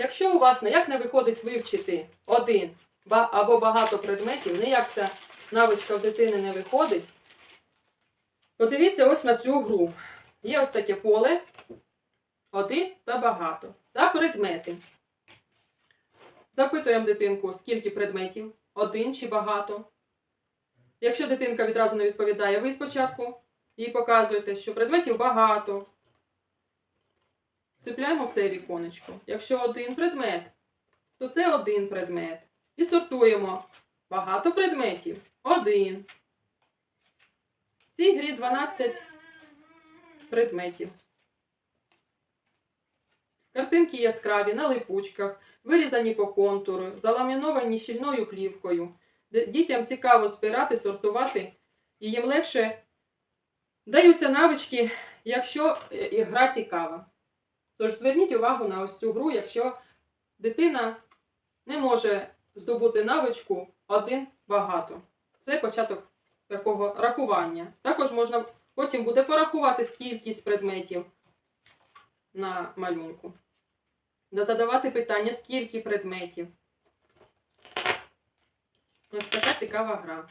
Якщо у вас ніяк не виходить вивчити один або багато предметів, ніяк ця навичка в дитини не виходить, подивіться ось на цю гру. Є ось таке поле, один та багато. Та предмети. Запитуємо дитинку, скільки предметів, один чи багато. Якщо дитинка відразу не відповідає, ви спочатку їй показуєте, що предметів багато. Цепляємо в це віконечко. Якщо один предмет, то це один предмет. І сортуємо. Багато предметів. Один. В цій грі 12 предметів. Картинки яскраві на липучках, вирізані по контуру, заламіновані щільною плівкою. Дітям цікаво збирати, сортувати, і їм легше даються навички, якщо е, гра цікава. Тож зверніть увагу на ось цю гру, якщо дитина не може здобути навичку один багато. Це початок такого рахування. Також можна потім буде порахувати кількість предметів на малюнку. Да задавати питання, скільки предметів. Ось така цікава гра.